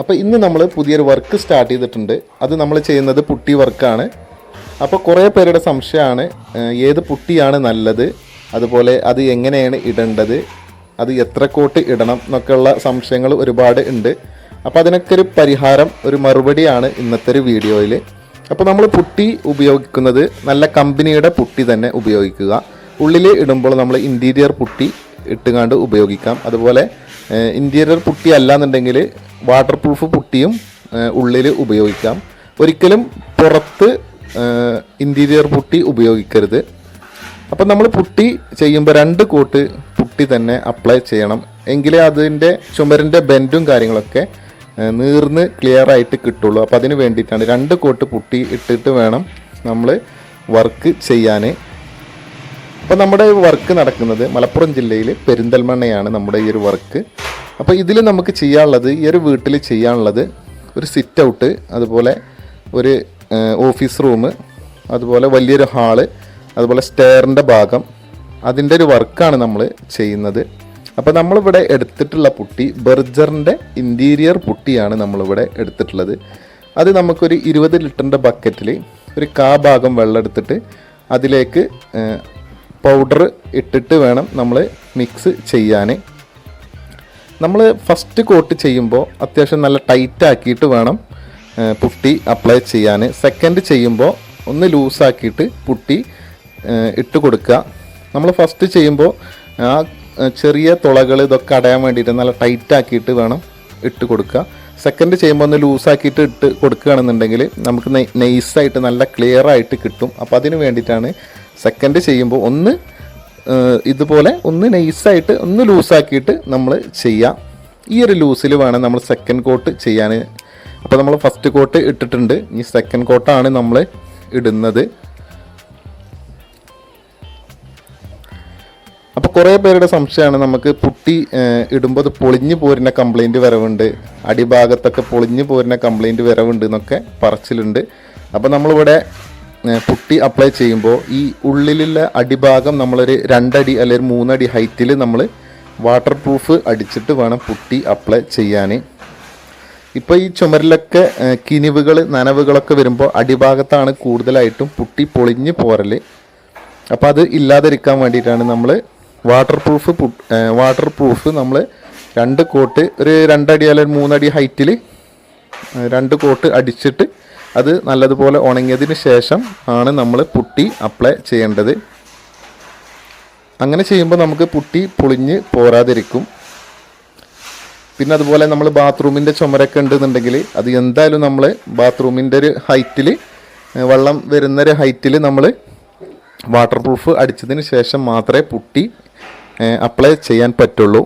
അപ്പോൾ ഇന്ന് നമ്മൾ പുതിയൊരു വർക്ക് സ്റ്റാർട്ട് ചെയ്തിട്ടുണ്ട്. അത് നമ്മൾ ചെയ്യുന്നത് പുട്ടി വർക്കാണ്. അപ്പോൾ കുറേ പേരുടെ സംശയമാണ് ഏത് പുട്ടിയാണ് നല്ലത്? അതുപോലെ അത് എങ്ങനെയാണ് ഇടേണ്ടത്? അത് എത്ര കോട്ട് ഇടണം എന്നൊക്കെയുള്ള സംശയങ്ങൾ ഒരുപാട് ഉണ്ട്. അപ്പോൾ അതിനൊക്കെ ഒരു പരിഹാരം ഒരു മറുപടിയാണ് ഇന്നത്തെ ഒരു വീഡിയോയിൽ അപ്പോൾ നമ്മൾ പുട്ടി ഉപയോഗിക്കുന്നത് നല്ല കമ്പനിയുടെ പുട്ടി തന്നെ ഉപയോഗിക്കുക. ഉള്ളിൽ ഇടുമ്പോൾ നമ്മൾ ഇന്റീരിയർ പുട്ടി ഇട്ടുകാണ്ട് ഉപയോഗിക്കാം. അതുപോലെ ഇന്റീരിയർ പുട്ടി അല്ലാന്നുണ്ടെങ്കിൽ വാട്ടർ പ്രൂഫ് പുട്ടിയും ഉള്ളിൽ ഉപയോഗിക്കാം. ഒരിക്കലും പുറത്ത് ഇന്റീരിയർ പുട്ടി ഉപയോഗിക്കരുത്. അപ്പം നമ്മൾ പുട്ടി ചെയ്യുമ്പോൾ രണ്ട് കോട്ട് പുട്ടി തന്നെ അപ്ലൈ ചെയ്യണം. എങ്കിലേ അതിന്റെ ചുമരിന്റെ ബെൻഡും കാര്യങ്ങളൊക്കെ നീർന്ന് ക്ലിയർ ആയിട്ട് കിട്ടുള്ളൂ. അപ്പം അതിന് വേണ്ടിയിട്ടാണ് രണ്ട് കോട്ട് പുട്ടി ഇട്ടിട്ട് വേണം നമ്മൾ വർക്ക് ചെയ്യാൻ അപ്പോൾ നമ്മുടെ വർക്ക് നടക്കുന്നത് മലപ്പുറം ജില്ലയിൽ പെരിന്തൽമണ്ണയാണ് നമ്മുടെ ഈ ഒരു വർക്ക് അപ്പോൾ ഇതിൽ നമുക്ക് ചെയ്യാനുള്ളത് ഈ ഒരു വീട്ടിൽ ചെയ്യാനുള്ളത് ഒരു സിറ്റ് ഔട്ട് അതുപോലെ ഒരു ഓഫീസ് റൂം അതുപോലെ വലിയൊരു ഹാൾ അതുപോലെ സ്റ്റെയറിന്റെ ഭാഗം. അതിന്റെ ഒരു വർക്കാണ് നമ്മൾ ചെയ്യുന്നത്. അപ്പോൾ നമ്മളിവിടെ എടുത്തിട്ടുള്ള പുട്ടി ബെർജറിന്റെ ഇന്റീരിയർ പുട്ടിയാണ് നമ്മളിവിടെ എടുത്തിട്ടുള്ളത്. അത് നമുക്കൊരു ഇരുപത് ലിറ്ററിന്റെ ബക്കറ്റിൽ ഒരു കാ ഭാഗം വെള്ളം എടുത്തിട്ട് അതിലേക്ക് പൗഡർ ഇട്ടിട്ട് വേണം നമ്മൾ മിക്സ് ചെയ്യാൻ നമ്മൾ ഫസ്റ്റ് കോട്ട് ചെയ്യുമ്പോൾ അത്യാവശ്യം നല്ല ടൈറ്റ് ആക്കിയിട്ട് വേണം പുട്ടി അപ്ലൈ ചെയ്യാൻ സെക്കൻഡ് ചെയ്യുമ്പോൾ ഒന്ന് ലൂസാക്കിയിട്ട് പുട്ടി ഇട്ട് കൊടുക്കുക നമ്മൾ ഫസ്റ്റ് ചെയ്യുമ്പോൾ ആ ചെറിയ തുളകൾ ഇതൊക്കെ അടയാൻ വേണ്ടിയിട്ട് നല്ല ടൈറ്റ് ആക്കിയിട്ട് വേണം ഇട്ട് കൊടുക്കുക സെക്കൻഡ് ചെയ്യുമ്പോൾ ഒന്ന് ലൂസാക്കിയിട്ട് ഇട്ട് കൊടുക്കുകയാണെന്നുണ്ടെങ്കിൽ നമുക്ക് നൈസായിട്ട് നല്ല ക്ലിയർ ആയിട്ട് കിട്ടും. അപ്പോൾ അതിന് വേണ്ടിയിട്ടാണ് സെക്കൻഡ് ചെയ്യുമ്പോൾ ഒന്ന് ഇതുപോലെ ഒന്ന് നൈസായിട്ട് ഒന്ന് ലൂസാക്കിയിട്ട് നമ്മൾ ചെയ്യാം. ഈ ഒരു ലൂസിൽ വേണം നമ്മൾ സെക്കൻഡ് കോട്ട് ചെയ്യാൻ അപ്പോൾ നമ്മൾ ഫസ്റ്റ് കോട്ട് ഇട്ടിട്ടുണ്ട്. ഈ സെക്കൻഡ് കോട്ടാണ് നമ്മൾ ഇടുന്നത്. കുറേ പേരുടെ സംശയമാണ്. നമുക്ക് പുട്ടി ഇടുമ്പോൾ അത് പൊളിഞ്ഞു പോരുന്ന കംപ്ലൈന്റ് വരവുണ്ട്. അടിഭാഗത്തൊക്കെ പൊളിഞ്ഞു പോരുന്ന കംപ്ലൈന്റ് വരവുണ്ട് എന്നൊക്കെ പറച്ചിലുണ്ട്. അപ്പോൾ നമ്മളിവിടെ പുട്ടി അപ്ലൈ ചെയ്യുമ്പോൾ ഈ ഉള്ളിലുള്ള അടിഭാഗം നമ്മളൊരു രണ്ടടി അല്ലെങ്കിൽ മൂന്നടി ഹൈറ്റിൽ നമ്മൾ വാട്ടർ പ്രൂഫ് അടിച്ചിട്ട് വേണം പുട്ടി അപ്ലൈ ചെയ്യാൻ ഇപ്പോൾ ഈ ചുമരിലൊക്കെ കിനിവുകൾ നനവുകളൊക്കെ വരുമ്പോൾ അടിഭാഗത്താണ് കൂടുതലായിട്ടും പുട്ടി പൊളിഞ്ഞ് പോരൽ അപ്പോൾ അത് ഇല്ലാതിരിക്കാൻ വേണ്ടിയിട്ടാണ് നമ്മൾ വാട്ടർ പ്രൂഫ് വാട്ടർ പ്രൂഫ് നമ്മൾ രണ്ട് കോട്ട് ഒരു രണ്ടടി അല്ലെങ്കിൽ മൂന്നടി ഹൈറ്റിൽ രണ്ട് കോട്ട് അടിച്ചിട്ട് അത് നല്ലതുപോലെ ഉണങ്ങിയതിന് ശേഷം ആണ് നമ്മൾ പുട്ടി അപ്ലൈ ചെയ്യേണ്ടത്. അങ്ങനെ ചെയ്യുമ്പോൾ നമുക്ക് പുട്ടി പൊളിഞ്ഞ് പോരാതിരിക്കും. പിന്നെ അതുപോലെ നമ്മൾ ബാത്റൂമിന്റെ ചുമരൊക്കെ ഉണ്ടെന്നുണ്ടെങ്കിൽ അത് എന്തായാലും നമ്മൾ ബാത്റൂമിന്റെ ഒരു ഹൈറ്റിൽ വെള്ളം വരുന്നൊരു ഹൈറ്റിൽ നമ്മൾ വാട്ടർ പ്രൂഫ് അടിച്ചതിന് ശേഷം മാത്രമേ പുട്ടി അപ്ലൈ ചെയ്യാൻ പറ്റുള്ളൂ.